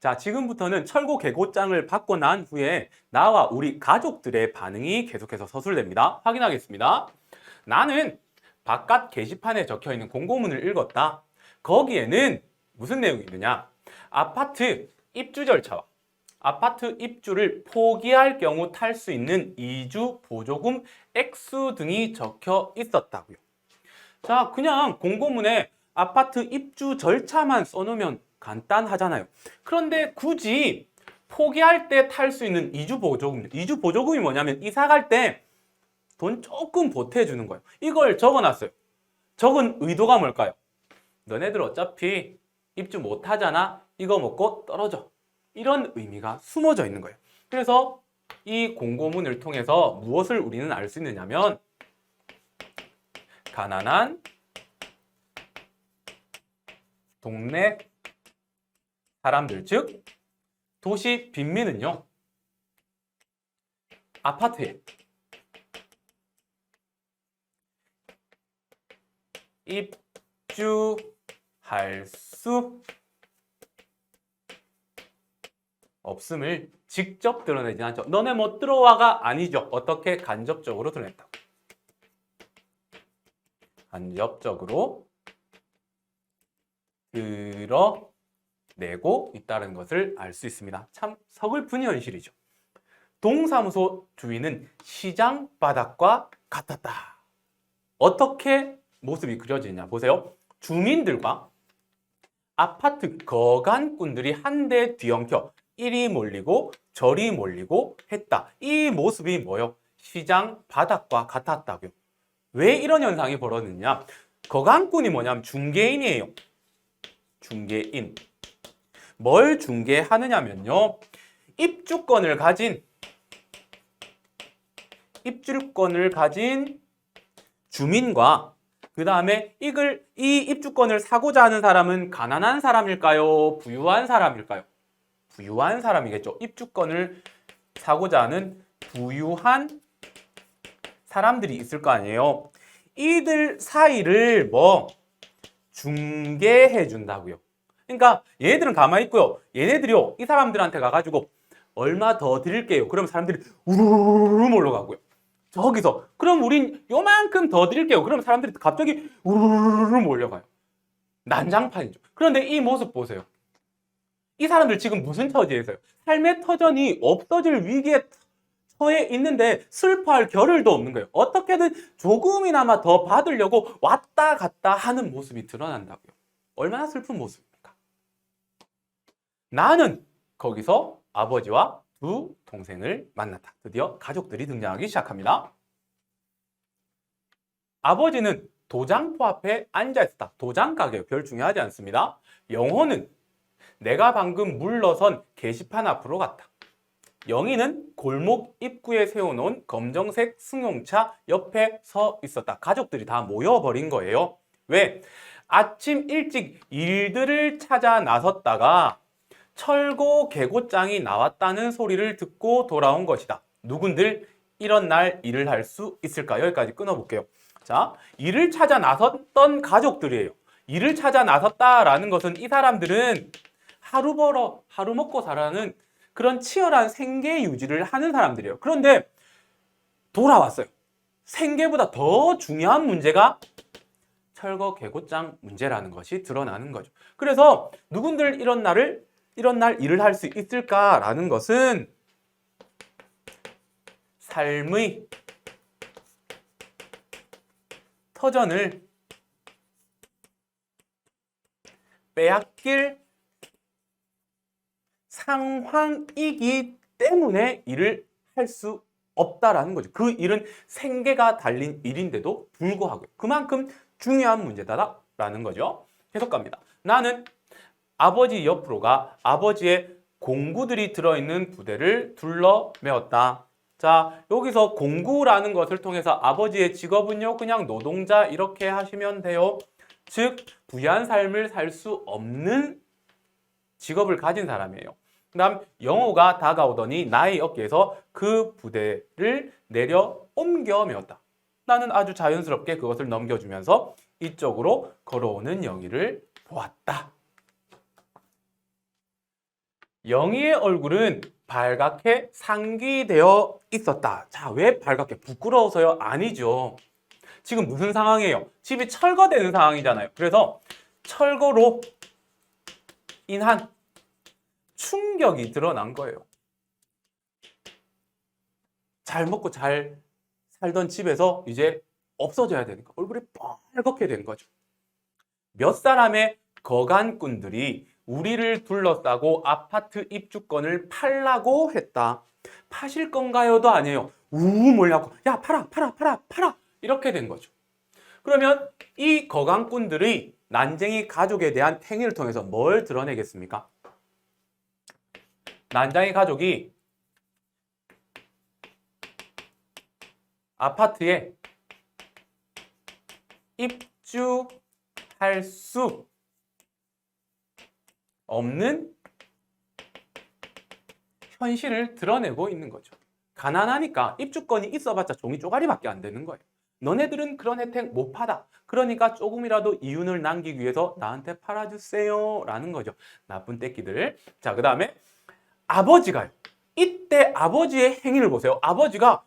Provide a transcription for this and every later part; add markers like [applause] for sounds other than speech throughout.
자, 지금부터는 철거 개고장을 받고 난 후에 나와 우리 가족들의 반응이 계속해서 서술됩니다. 확인하겠습니다. 나는 바깥 게시판에 적혀 있는 공고문을 읽었다. 거기에는 무슨 내용이 있느냐? 아파트 입주 절차와 아파트 입주를 포기할 경우 탈 수 있는 이주 보조금 액수 등이 적혀 있었다고요. 자, 그냥 공고문에 아파트 입주 절차만 써놓으면 간단하잖아요. 그런데 굳이 포기할 때 탈 수 있는 이주 보조금, 이주 보조금이 뭐냐면 이사 갈 때 돈 조금 보태주는 거예요. 이걸 적어놨어요. 적은 의도가 뭘까요? 너네들 어차피 입주 못 하잖아. 이거 먹고 떨어져. 이런 의미가 숨어져 있는 거예요. 그래서 이 공고문을 통해서 무엇을 우리는 알 수 있느냐면 가난한 동네 사람들 즉 도시 빈민은요 아파트에 입주할 수 없음을 직접 드러내지 않죠. 너네 못 들어와가 아니죠. 어떻게 간접적으로 드러냈다. 간접적으로 드러 내고 있다는 것을 알 수 있습니다. 참 서글픈 현실이죠. 동사무소 주인은 시장 바닥과 같았다. 어떻게 모습이 그려지냐 보세요. 주민들과 아파트 거간꾼들이 한데 뒤엉켜 이리 몰리고 저리 몰리고 했다. 이 모습이 뭐요? 시장 바닥과 같았다고요. 왜 이런 현상이 벌어졌느냐? 거간꾼이 뭐냐면 중개인이에요. 중개인. 뭘 중개하느냐면요. 입주권을 가진 입주권을 가진 주민과 그 다음에 이걸 이 입주권을 사고자 하는 사람은 가난한 사람일까요? 부유한 사람일까요? 부유한 사람이겠죠. 입주권을 사고자 하는 부유한 사람들이 있을 거 아니에요. 이들 사이를 뭐 중개해 준다고요. 그러니까 얘네들은 가만히 있고요. 얘네들이요. 이 사람들한테 가가지고 얼마 더 드릴게요. 그러면 사람들이 우르르 몰려가고요. 저기서 그럼 우린 요만큼 더 드릴게요. 그러면 사람들이 갑자기 우르르 몰려가요. 난장판이죠. 그런데 이 모습 보세요. 이 사람들 지금 무슨 처지에 있어요? 삶의 터전이 없어질 위기에 처해 있는데 슬퍼할 겨를도 없는 거예요. 어떻게든 조금이나마 더 받으려고 왔다 갔다 하는 모습이 드러난다고요. 얼마나 슬픈 모습입니까? 나는 거기서 아버지와 두 동생을 만났다. 드디어 가족들이 등장하기 시작합니다. 아버지는 도장포 앞에 앉아 있었다. 도장 가게요. 별 중요하지 않습니다. 영호는 내가 방금 물러선 게시판 앞으로 갔다. 영희는 골목 입구에 세워놓은 검정색 승용차 옆에 서 있었다. 가족들이 다 모여버린 거예요. 왜? 아침 일찍 일들을 찾아 나섰다가 철거 개고장이 나왔다는 소리를 듣고 돌아온 것이다. 누군들 이런 날 일을 할 수 있을까? 여기까지 끊어볼게요. 자, 일을 찾아 나섰던 가족들이에요. 일을 찾아 나섰다라는 것은 이 사람들은 하루 벌어 하루 먹고 살아는 그런 치열한 생계 유지를 하는 사람들이에요. 그런데 돌아왔어요. 생계보다 더 중요한 문제가 철거 개고장 문제라는 것이 드러나는 거죠. 그래서 누군들 이런 날을 이런 날 일을 할 수 있을까라는 것은 삶의 터전을 빼앗길 상황이기 때문에 일을 할 수 없다라는 거죠. 그 일은 생계가 달린 일인데도 불구하고 그만큼 중요한 문제다라는 거죠. 계속 갑니다. 나는 아버지 옆으로 가 아버지의 공구들이 들어있는 부대를 둘러 메웠다. 자, 여기서 공구라는 것을 통해서 아버지의 직업은요, 그냥 노동자 이렇게 하시면 돼요. 즉, 부유한 삶을 살 수 없는 직업을 가진 사람이에요. 그 다음 영호가 다가오더니 나의 어깨에서 그 부대를 내려 옮겨 메웠다. 나는 아주 자연스럽게 그것을 넘겨주면서 이쪽으로 걸어오는 영희를 보았다. 영희의 얼굴은 발갛게 상기되어 있었다. 자, 왜 발갛게? 부끄러워서요? 아니죠. 지금 무슨 상황이에요? 집이 철거되는 상황이잖아요. 그래서 철거로 인한 충격이 드러난 거예요. 잘 먹고 잘 살던 집에서 이제 없어져야 되니까 얼굴이 빨갛게 된 거죠. 몇 사람의 거간꾼들이 우리를 둘러싸고 아파트 입주권을 팔라고 했다. 파실 건가요도 아니에요. 우우 몰려고 야 팔아 팔아 팔아 팔아 이렇게 된 거죠. 그러면 이 거강꾼들의 난쟁이 가족에 대한 행위를 통해서 뭘 드러내겠습니까? 난쟁이 가족이 아파트에 입주할 수 없는 현실을 드러내고 있는 거죠. 가난하니까 입주권이 있어봤자 종이 쪼가리밖에 안 되는 거예요. 너네들은 그런 혜택 못 받아. 그러니까 조금이라도 이윤을 남기기 위해서 나한테 팔아주세요. 라는 거죠. 나쁜 떼끼들. 자, 그 다음에 아버지가요. 이때 아버지의 행위를 보세요. 아버지가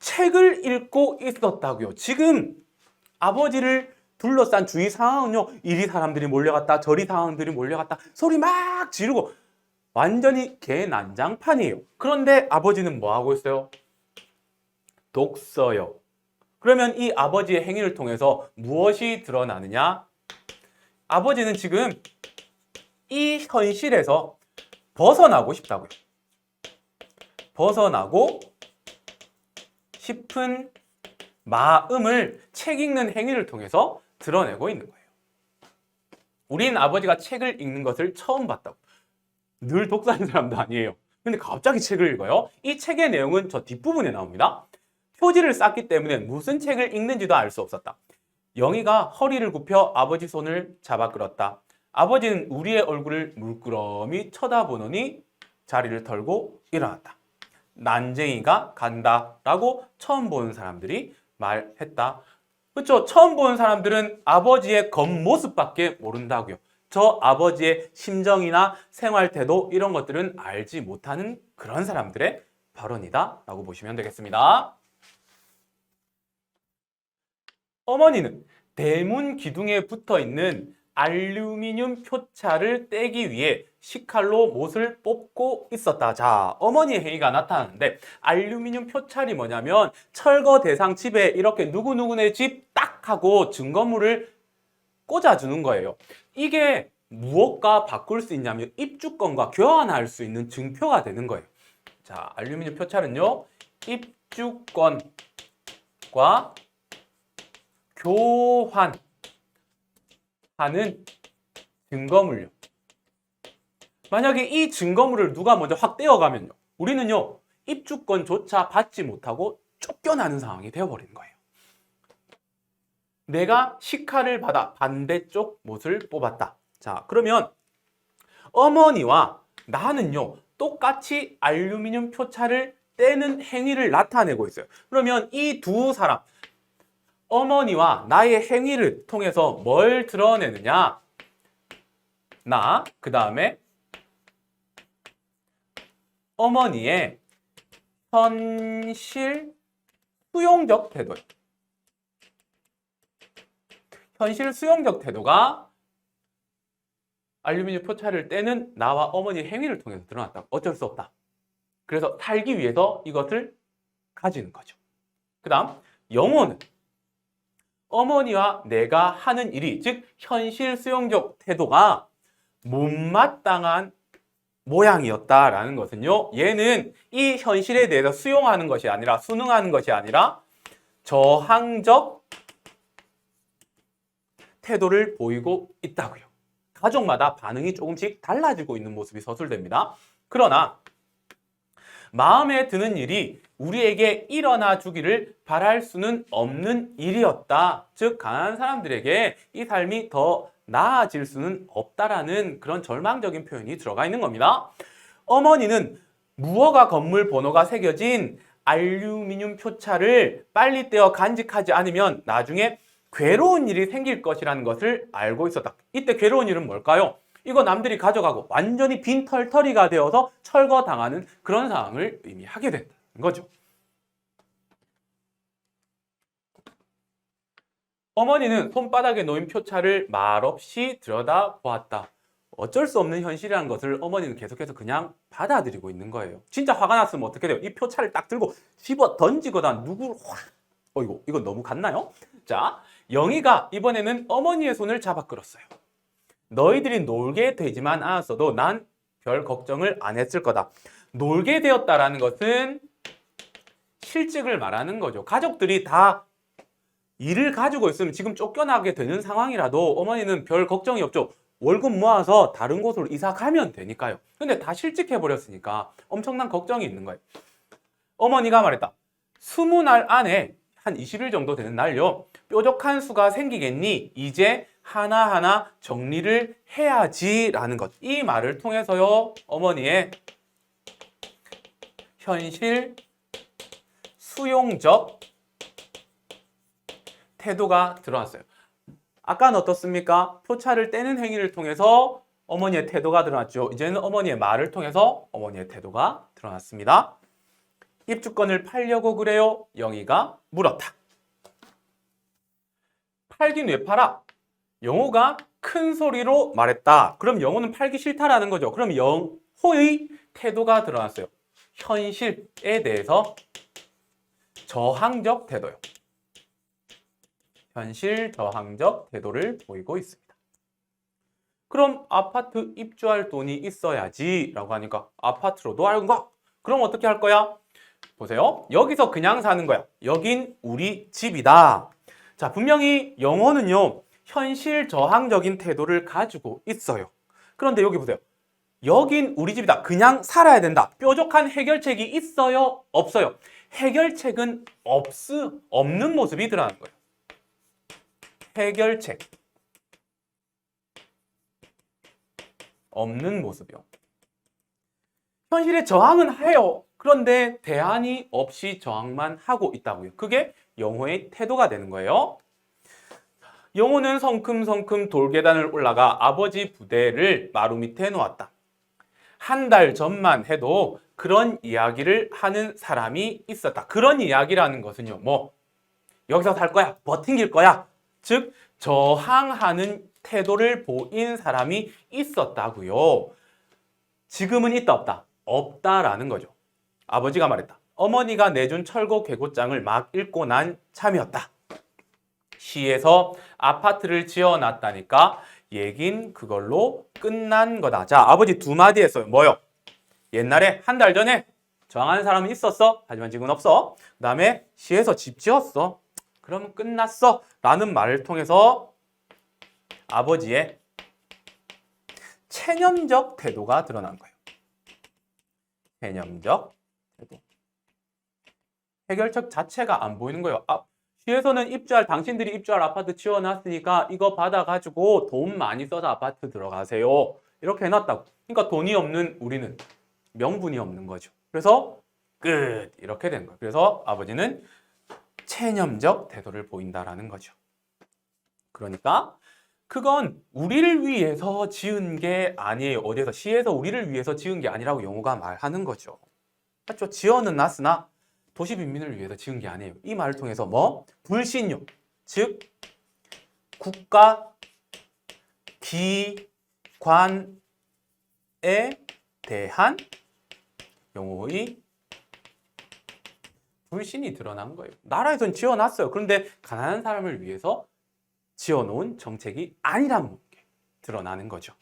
책을 읽고 있었다고요. 지금 아버지를 둘러싼 주위 상황은요. 이리 사람들이 몰려갔다. 저리 사람들이 몰려갔다. 소리 막 지르고 완전히 개난장판이에요. 그런데 아버지는 뭐 하고 있어요? 독서요. 그러면 이 아버지의 행위를 통해서 무엇이 드러나느냐? 아버지는 지금 이 현실에서 벗어나고 싶다고요. 벗어나고 싶은 마음을 책 읽는 행위를 통해서 드러내고 있는 거예요. 우리는 아버지가 책을 읽는 것을 처음 봤다고. 늘 독서하는 사람도 아니에요. 근데 갑자기 책을 읽어요. 이 책의 내용은 저 뒷부분에 나옵니다. 표지를 쌌기 때문에 무슨 책을 읽는지도 알 수 없었다. 영희가 허리를 굽혀 아버지 손을 잡아 끌었다. 아버지는 우리의 얼굴을 물끄러미 쳐다보더니 자리를 털고 일어났다. 난쟁이가 간다 라고 처음 보는 사람들이 말했다. 그렇죠? 처음 보는 사람들은 아버지의 겉모습밖에 모른다고요. 저 아버지의 심정이나 생활 태도 이런 것들은 알지 못하는 그런 사람들의 발언이다 라고 보시면 되겠습니다. 어머니는 대문 기둥에 붙어 있는 알루미늄 표차를 떼기 위해 식칼로 못을 뽑고 있었다. 자, 어머니의 행위가 나타나는데 알루미늄 표찰이 뭐냐면 철거 대상 집에 이렇게 누구누구네 집 딱 하고 증거물을 꽂아주는 거예요. 이게 무엇과 바꿀 수 있냐면 입주권과 교환할 수 있는 증표가 되는 거예요. 자, 알루미늄 표찰은요. 입주권과 교환 하는 증거물요. 만약에 이 증거물을 누가 먼저 확 떼어가면요. 우리는요. 입주권조차 받지 못하고 쫓겨나는 상황이 되어버리는 거예요. 내가 식칼을 받아 반대쪽 못을 뽑았다. 자, 그러면 어머니와 나는요. 똑같이 알루미늄 표차를 떼는 행위를 나타내고 있어요. 그러면 이 두 사람, 어머니와 나의 행위를 통해서 뭘 드러내느냐? 나, 그 다음에 어머니의 현실 수용적 태도. 현실 수용적 태도가 알루미늄 표차를 떼는 나와 어머니의 행위를 통해서 드러났다. 어쩔 수 없다. 그래서 살기 위해서 이것을 가지는 거죠. 그 다음, 영혼은 어머니와 내가 하는 일이, 즉, 현실 수용적 태도가 못마땅한 모양이었다라는 것은요, 얘는 이 현실에 대해서 수용하는 것이 아니라, 순응하는 것이 아니라, 저항적 태도를 보이고 있다고요. 가족마다 반응이 조금씩 달라지고 있는 모습이 서술됩니다. 그러나, 마음에 드는 일이 우리에게 일어나 주기를 바랄 수는 없는 일이었다. 즉, 가난한 사람들에게 이 삶이 더 나아질 수는 없다라는 그런 절망적인 표현이 들어가 있는 겁니다. 어머니는 무허가 건물 번호가 새겨진 알루미늄 표차를 빨리 떼어 간직하지 않으면 나중에 괴로운 일이 생길 것이라는 것을 알고 있었다. 이때 괴로운 일은 뭘까요? 이거 남들이 가져가고 완전히 빈털터리가 되어서 철거당하는 그런 상황을 의미하게 된다는 거죠. 어머니는 손바닥에 놓인 표차를 말없이 들여다보았다. 어쩔 수 없는 현실이라는 것을 어머니는 계속해서 그냥 받아들이고 있는 거예요. 진짜 화가 났으면 어떻게 돼요? 이 표차를 딱 들고 집어 던지거나 누구를 확 어, 이거, 이거 너무 갔나요? 자, 영희가 이번에는 어머니의 손을 잡아 끌었어요. 너희들이 놀게 되지만 않았어도 난 별 걱정을 안 했을 거다. 놀게 되었다라는 것은 실직을 말하는 거죠. 가족들이 다 일을 가지고 있으면 지금 쫓겨나게 되는 상황이라도 어머니는 별 걱정이 없죠. 월급 모아서 다른 곳으로 이사 가면 되니까요. 근데 다 실직해 버렸으니까 엄청난 걱정이 있는 거예요. 어머니가 말했다. 20날 안에 한 20일 정도 되는 날요. 뾰족한 수가 생기겠니? 이제 하나하나 정리를 해야지라는 것. 이 말을 통해서요. 어머니의 현실 수용적 태도가 들어왔어요. 아까는 어떻습니까? 표차를 떼는 행위를 통해서 어머니의 태도가 드러났죠. 이제는 어머니의 말을 통해서 어머니의 태도가 드러났습니다. 입주권을 팔려고 그래요? 영희가 물었다. 팔긴 왜 팔아? 영호가 큰 소리로 말했다. 그럼 영호는 팔기 싫다라는 거죠. 그럼 영호의 태도가 드러났어요. 현실에 대해서 저항적 태도요. 현실 저항적 태도를 보이고 있습니다. 그럼 아파트 입주할 돈이 있어야지 라고 하니까 아파트로도 알고 그럼 어떻게 할 거야? 보세요. 여기서 그냥 사는 거야. 여긴 우리 집이다. 자, 분명히 영어는요. 현실 저항적인 태도를 가지고 있어요. 그런데 여기 보세요. 여긴 우리 집이다. 그냥 살아야 된다. 뾰족한 해결책이 있어요? 없어요? 해결책은 없, 없는 모습이 드러나는 거예요. 해결책. 없는 모습이요. 현실에 저항은 해요. 그런데 대안이 없이 저항만 하고 있다고요. 그게 영호의 태도가 되는 거예요. 영호는 성큼성큼 돌계단을 올라가 아버지 부대를 마루 밑에 놓았다. 한 달 전만 해도 그런 이야기를 하는 사람이 있었다. 그런 이야기라는 것은요, 뭐, 여기서 살 거야, 버팅길 거야. 즉, 저항하는 태도를 보인 사람이 있었다고요. 지금은 있다, 없다? 없다라는 거죠. 아버지가 말했다. 어머니가 내준 철거 계고장을 막 읽고 난 참이었다. 시에서 아파트를 지어놨다니까 얘긴 그걸로 끝난 거다. 자, 아버지 두 마디 했어요. 뭐요? 옛날에 한 달 전에 저항하는 사람은 있었어. 하지만 지금은 없어. 그 다음에 시에서 집 지었어. 그러면 끝났어. 라는 말을 통해서 아버지의 체념적 태도가 드러난 거예요. 체념적 태도. 해결책 자체가 안 보이는 거예요. 아, 시에서는 입주할 당신들이 입주할 아파트 지어놨으니까 이거 받아가지고 돈 많이 써서 아파트 들어가세요. 이렇게 해놨다고. 그러니까 돈이 없는 우리는 명분이 없는 거죠. 그래서 끝 이렇게 된 거예요. 그래서 아버지는 체념적 태도를 보인다라는 거죠. 그러니까 그건 우리를 위해서 지은 게 아니에요. 어디에서 시에서 우리를 위해서 지은 게 아니라고 영호가 말하는 거죠. 맞죠? 지어는 놨으나 도시 빈민을 위해서 지은 게 아니에요. 이 말을 통해서 뭐? 불신용, 즉 국가 기관에 대한 영호의 불신이 드러난 거예요. 나라에선 지어놨어요. 그런데 가난한 사람을 위해서 지어놓은 정책이 아니라는 게 드러나는 거죠.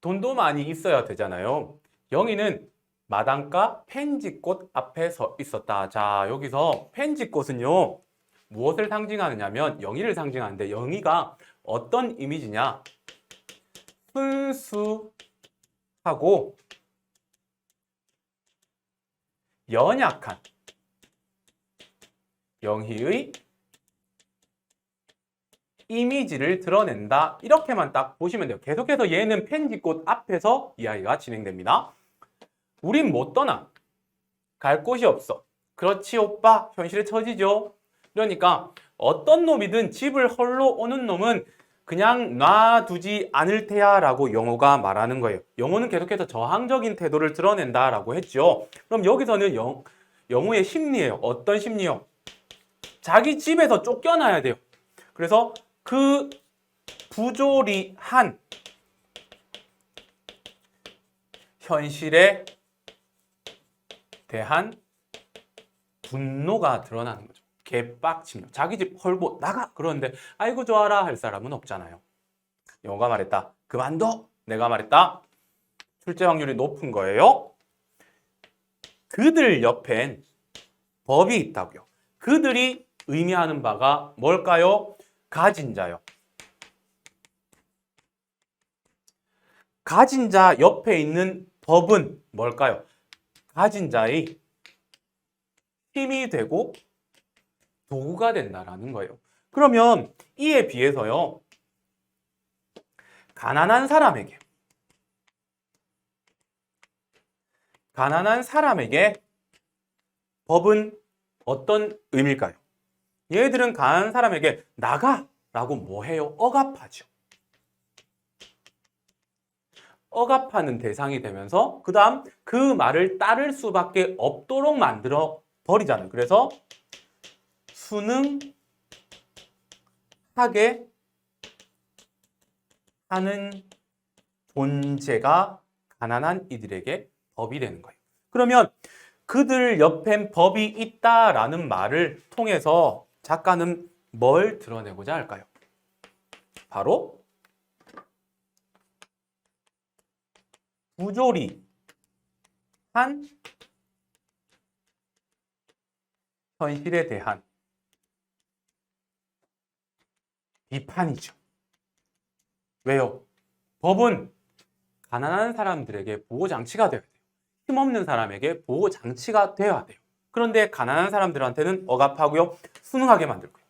돈도 많이 있어야 되잖아요. 영희는 마당가 펜지꽃 앞에 서 있었다. 자, 여기서 펜지꽃은요, 무엇을 상징하느냐면 영희를 상징하는데 영희가 어떤 이미지냐? 순수하고 연약한 영희의 이미지를 드러낸다. 이렇게만 딱 보시면 돼요. 계속해서 얘는 펜지꽃 앞에서 이야기가 진행됩니다. 우린 못 떠나. 갈 곳이 없어. 그렇지, 오빠. 현실에 처지죠. 그러니까 어떤 놈이든 집을 헐러 오는 놈은 그냥 놔두지 않을 테야 라고 영어가 말하는 거예요. 영어는 계속해서 저항적인 태도를 드러낸다 라고 했죠. 그럼 여기서는 영, 영어의 심리예요. 어떤 심리요? 자기 집에서 쫓겨나야 돼요. 그래서 그 부조리한 현실에 대한 분노가 드러나는 거죠. 개빡치며 자기 집 헐고 나가 그러는데 아이고 좋아라 할 사람은 없잖아요. 영어가 말했다. 그만둬. 내가 말했다. 출제 확률이 높은 거예요. 그들 옆엔 법이 있다고요. 그들이 의미하는 바가 뭘까요? 가진 자요. 가진 자 옆에 있는 법은 뭘까요? 가진 자의 힘이 되고 도구가 된다라는 거예요. 그러면 이에 비해서요. 가난한 사람에게 가난한 사람에게 법은 어떤 의미일까요? 얘들은 가난한 사람에게 나가 라고 뭐 해요? 억압하죠. 억압하는 대상이 되면서 그 다음 그 말을 따를 수밖에 없도록 만들어 버리잖아요. 그래서 순응하게 하는 존재가 가난한 이들에게 법이 되는 거예요. 그러면 그들 옆엔 법이 있다라는 말을 통해서 작가는 뭘 드러내고자 할까요? 바로 부조리 한 현실에 대한 비판이죠. 왜요? 법은 가난한 사람들에게 보호장치가 되어야 돼요. 힘없는 사람에게 보호장치가 되어야 돼요. 그런데 가난한 사람들한테는 억압하고요. 순응하게 만들고요.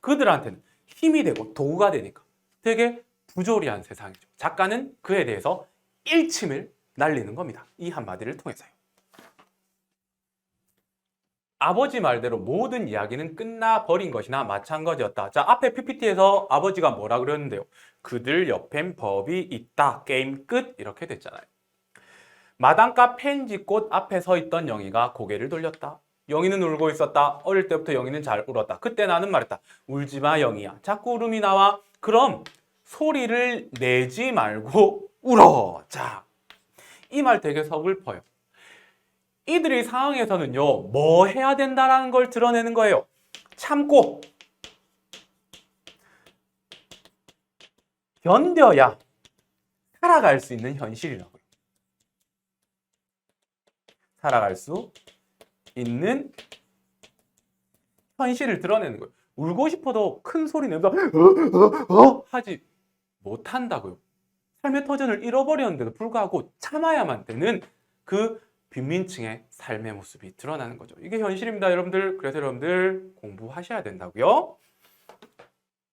그들한테는 힘이 되고 도구가 되니까 되게 부조리한 세상이죠. 작가는 그에 대해서 일침을 날리는 겁니다. 이 한마디를 통해서요. 아버지 말대로 모든 이야기는 끝나버린 것이나 마찬가지였다. 자, 앞에 PPT에서 아버지가 뭐라 그랬는데요? 그들 옆엔 법이 있다. 게임 끝. 이렇게 됐잖아요. 마당가 펜지꽃 앞에 서 있던 영희가 고개를 돌렸다. 영희는 울고 있었다. 어릴 때부터 영희는 잘 울었다. 그때 나는 말했다. 울지 마, 영희야. 자꾸 울음이 나와. 그럼 소리를 내지 말고 울어. 자, 이 말 되게 서글퍼요. 이들의 상황에서는요, 뭐 해야 된다라는 걸 드러내는 거예요. 참고, 견뎌야 살아갈 수 있는 현실이라고요. 살아갈 수 있는 현실을 드러내는 거예요. 울고 싶어도 큰 소리 내면서 어? 하지 못한다고요. 삶의 터전을 잃어버렸는데도 불구하고 참아야만 되는 그 빈민층의 삶의 모습이 드러나는 거죠. 이게 현실입니다, 여러분들. 그래서 여러분들 공부하셔야 된다고요.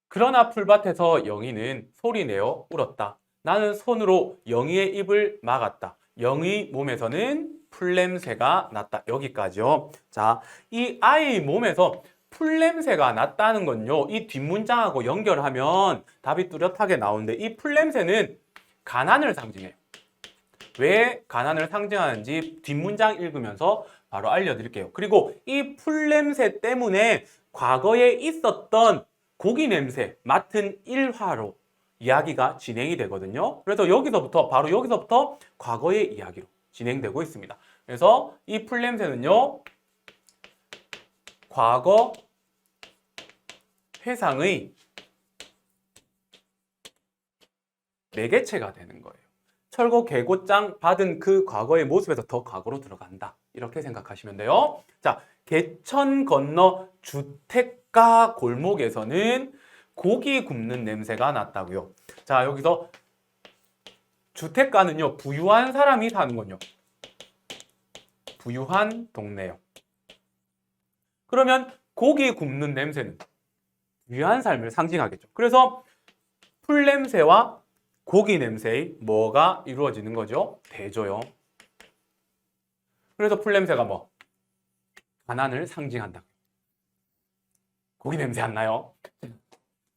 그러나 풀밭에서 영희는 소리내어 울었다. 나는 손으로 영희의 입을 막았다. 영희 몸에서는 풀냄새가 났다. 여기까지요. 자, 이 아이 몸에서 풀냄새가 났다는 건요. 이 뒷문장하고 연결하면 답이 뚜렷하게 나오는데 이 풀냄새는 가난을 상징해요. 왜 가난을 상징하는지 뒷문장 읽으면서 바로 알려드릴게요. 그리고 이 풀냄새 때문에 과거에 있었던 고기 냄새 맡은 일화로 이야기가 진행이 되거든요. 그래서 여기서부터 바로 여기서부터 과거의 이야기로 진행되고 있습니다. 그래서 이 풀냄새는요. 과거 회상의 매개체가 되는 거예요. 철거 개고장 받은 그 과거의 모습에서 더 과거로 들어간다. 이렇게 생각하시면 돼요. 자, 개천 건너 주택가 골목에서는 고기 굽는 냄새가 났다고요. 자, 여기서 주택가는요, 부유한 사람이 사는 건요. 부유한 동네요. 그러면 고기 굽는 냄새는 부유한 삶을 상징하겠죠. 그래서 풀 냄새와 고기 냄새의 뭐가 이루어지는 거죠? 대조요. 그래서 풀 냄새가 뭐? 가난을 상징한다. 고기 냄새 안 나요?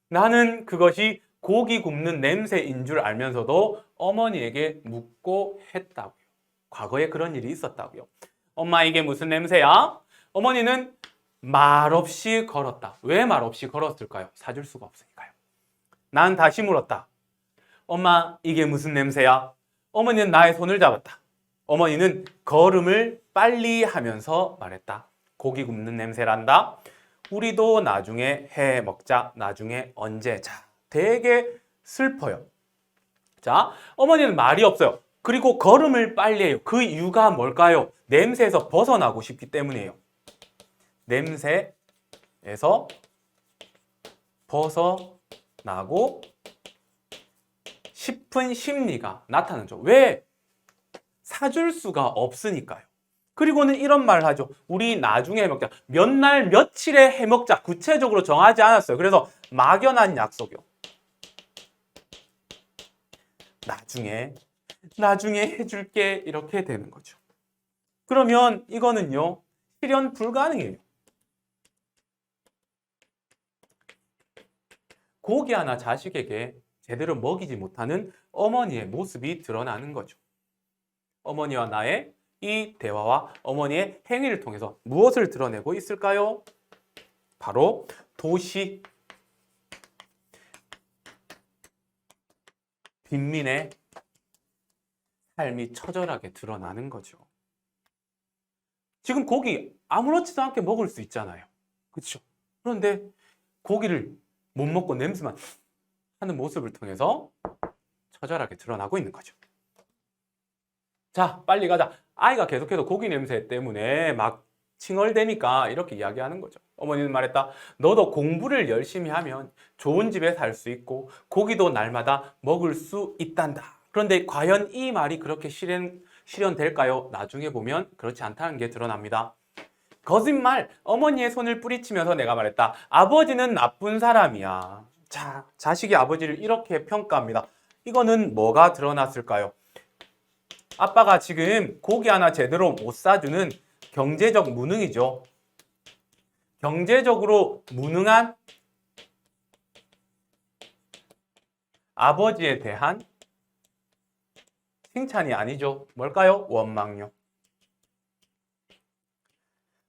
나는 그것이 고기 굽는 냄새인 줄 알면서도 어머니에게 묻고 했다고요. 과거에 그런 일이 있었다고요. 엄마 이게 무슨 냄새야? 어머니는 말없이 걸었다. 왜 말없이 걸었을까요? 사줄 수가 없으니까요. 난 다시 물었다. 엄마 이게 무슨 냄새야? 어머니는 나의 손을 잡았다. 어머니는 걸음을 빨리 하면서 말했다. 고기 굽는 냄새란다. 우리도 나중에 해 먹자. 나중에 언제 자. 되게 슬퍼요. 자, 어머니는 말이 없어요. 그리고 걸음을 빨리 해요. 그 이유가 뭘까요? 냄새에서 벗어나고 싶기 때문이에요. 냄새에서 벗어나고 싶은 심리가 나타나죠. 왜? 사줄 수가 없으니까요. 그리고는 이런 말을 하죠. 우리 나중에 해먹자. 몇 날 며칠에 해먹자. 구체적으로 정하지 않았어요. 그래서 막연한 약속이요. 나중에, 나중에 해줄게. 이렇게 되는 거죠. 그러면 이거는요. 실현 불가능해요. 고기 하나 자식에게 제대로 먹이지 못하는 어머니의 모습이 드러나는 거죠. 어머니와 나의 이 대화와 어머니의 행위를 통해서 무엇을 드러내고 있을까요? 바로 도시 빈민의 삶이 처절하게 드러나는 거죠. 지금 고기 아무렇지도 않게 먹을 수 있잖아요. 그렇죠? 그런데 고기를 못 먹고 냄새만 하는 모습을 통해서 처절하게 드러나고 있는 거죠. 자, 빨리 가자. 아이가 계속해서 고기 냄새 때문에 막 칭얼대니까 이렇게 이야기하는 거죠. 어머니는 말했다. 너도 공부를 열심히 하면 좋은 집에 살 수 있고 고기도 날마다 먹을 수 있단다. 그런데 과연 이 말이 그렇게 실현, 실현될까요? 나중에 보면 그렇지 않다는 게 드러납니다. 거짓말! 어머니의 손을 뿌리치면서 내가 말했다. 아버지는 나쁜 사람이야. 자, 자식이 아버지를 이렇게 평가합니다. 이거는 뭐가 드러났을까요? 아빠가 지금 고기 하나 제대로 못 사주는 경제적 무능이죠. 경제적으로 무능한 아버지에 대한 칭찬이 아니죠. 뭘까요? 원망요.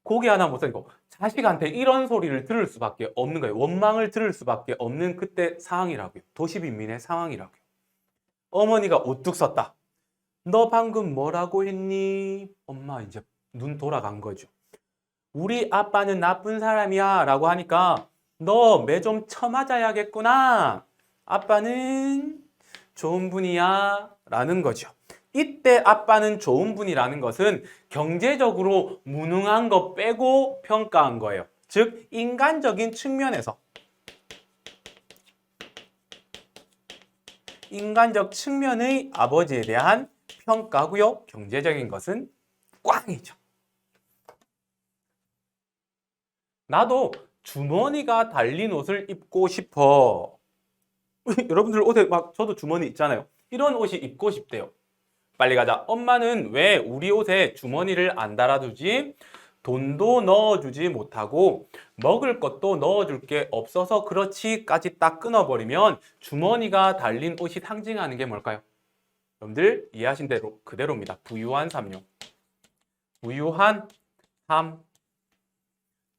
고기 하나 못 사니까 자식한테 이런 소리를 들을 수밖에 없는 거예요. 원망을 들을 수밖에 없는 그때 상황이라고요. 도시빈민의 상황이라고요. 어머니가 우뚝 섰다. 너 방금 뭐라고 했니? 엄마 이제 눈 돌아간 거죠. 우리 아빠는 나쁜 사람이야 라고 하니까 너 매 좀 쳐맞아야겠구나. 아빠는 좋은 분이야 라는 거죠. 이때 아빠는 좋은 분이라는 것은 경제적으로 무능한 거 빼고 평가한 거예요. 즉, 인간적인 측면에서. 인간적 측면의 아버지에 대한 평가고요. 경제적인 것은 꽝이죠. 나도 주머니가 달린 옷을 입고 싶어. [laughs] 여러분들 옷에 막 저도 주머니 있잖아요. 이런 옷이 입고 싶대요. 빨리 가자. 엄마는 왜 우리 옷에 주머니를 안 달아두지? 돈도 넣어주지 못하고 먹을 것도 넣어줄 게 없어서 그렇지까지 딱 끊어버리면 주머니가 달린 옷이 상징하는 게 뭘까요? 여러분들 이해하신 대로 그대로입니다. 부유한 삶요. 부유한 삶.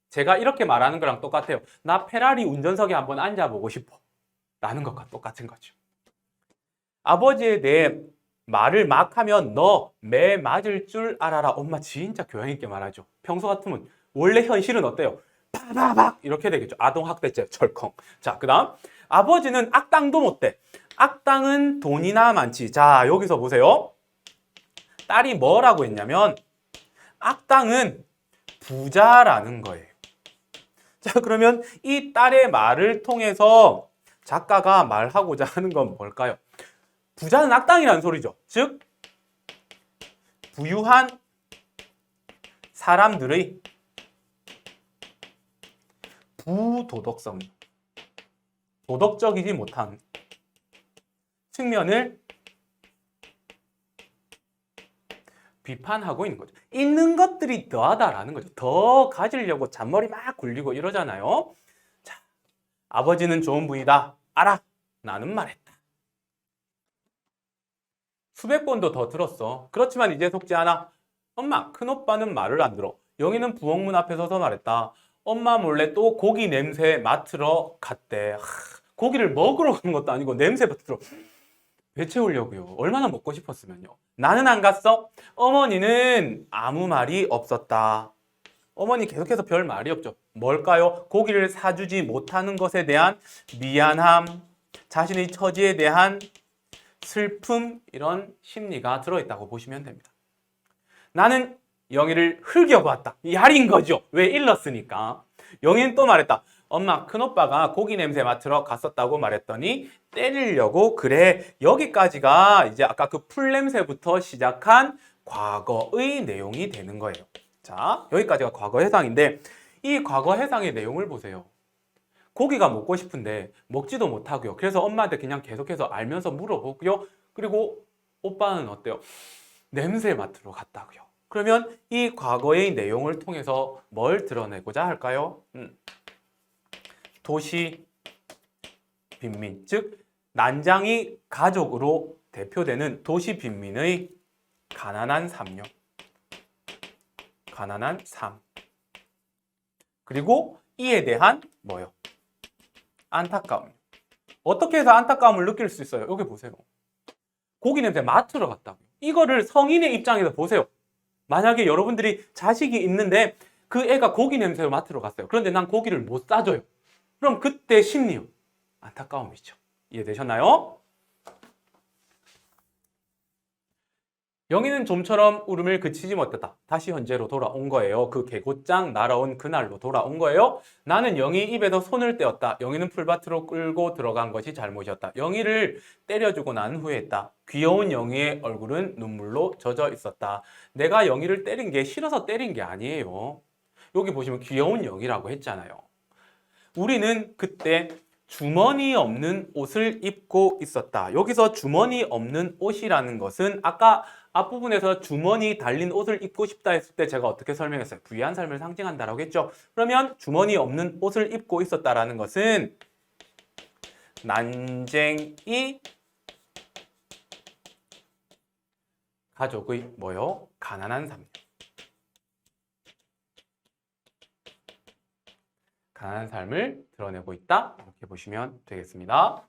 제가 이렇게 말하는 거랑 똑같아요. 나 페라리 운전석에 한번 앉아보고 싶어. 라는 것과 똑같은 거죠. 아버지에 대해 말을 막 하면 너 매 맞을 줄 알아라. 엄마 진짜 교양 있게 말하죠. 평소 같으면 원래 현실은 어때요? 파바박 이렇게 되겠죠. 아동 학대죄 철컹. 자, 그 다음 아버지는 악당도 못 돼. 악당은 돈이나 많지. 자, 여기서 보세요. 딸이 뭐라고 했냐면 악당은 부자라는 거예요. 자, 그러면 이 딸의 말을 통해서 작가가 말하고자 하는 건 뭘까요? 부자는 악당이라는 소리죠. 즉, 부유한 사람들의 부도덕성, 도덕적이지 못한 측면을 비판하고 있는 거죠. 있는 것들이 더하다라는 거죠. 더 가지려고 잔머리 막 굴리고 이러잖아요. 자, 아버지는 좋은 분이다. 알아. 나는 말했다. 수백 번도 더 들었어. 그렇지만 이제 속지 않아. 엄마, 큰오빠는 말을 안 들어. 영희는 부엌문 앞에 서서 말했다. 엄마 몰래 또 고기 냄새 맡으러 갔대. 하, 고기를 먹으러 가는 것도 아니고 냄새 맡으러. 배 채우려고요. 얼마나 먹고 싶었으면요. 나는 안 갔어. 어머니는 아무 말이 없었다. 어머니 계속해서 별 말이 없죠. 뭘까요? 고기를 사주지 못하는 것에 대한 미안함, 자신의 처지에 대한 슬픔, 이런 심리가 들어있다고 보시면 됩니다. 나는 영희를 흘겨보았다. 야린 거죠. 왜 일렀으니까. 영희는 또 말했다. 엄마, 큰오빠가 고기 냄새 맡으러 갔었다고 말했더니 때리려고 그래. 여기까지가 이제 아까 그 풀 냄새부터 시작한 과거의 내용이 되는 거예요. 자, 여기까지가 과거 해상인데 이 과거 해상의 내용을 보세요. 고기가 먹고 싶은데 먹지도 못하고요. 그래서 엄마한테 그냥 계속해서 알면서 물어보고요. 그리고 오빠는 어때요? 냄새 맡으러 갔다고요. 그러면 이 과거의 내용을 통해서 뭘 드러내고자 할까요? 음. 도시 빈민, 즉 난장이 가족으로 대표되는 도시 빈민의 가난한 삶요. 가난한 삶. 그리고 이에 대한 뭐요? 안타까움. 어떻게 해서 안타까움을 느낄 수 있어요? 여기 보세요. 고기 냄새 맡으러 갔다고. 이거를 성인의 입장에서 보세요. 만약에 여러분들이 자식이 있는데 그 애가 고기 냄새를 맡으러 갔어요. 그런데 난 고기를 못 싸줘요. 그럼 그때 심리요. 안타까움이죠. 이해되셨나요? 영희는 좀처럼 울음을 그치지 못했다. 다시 현재로 돌아온 거예요. 그 개고장 날아온 그날로 돌아온 거예요. 나는 영희 입에서 손을 떼었다. 영희는 풀밭으로 끌고 들어간 것이 잘못이었다. 영희를 때려주고 난 후회했다. 귀여운 영희의 얼굴은 눈물로 젖어 있었다. 내가 영희를 때린 게 싫어서 때린 게 아니에요. 여기 보시면 귀여운 영희라고 했잖아요. 우리는 그때 주머니 없는 옷을 입고 있었다. 여기서 주머니 없는 옷이라는 것은 아까 앞부분에서 주머니 달린 옷을 입고 싶다 했을 때 제가 어떻게 설명했어요? 부유한 삶을 상징한다라고 했죠. 그러면 주머니 없는 옷을 입고 있었다라는 것은 난쟁이 가족의 뭐요? 가난한 삶. 가난한 삶을 드러내고 있다. 이렇게 보시면 되겠습니다.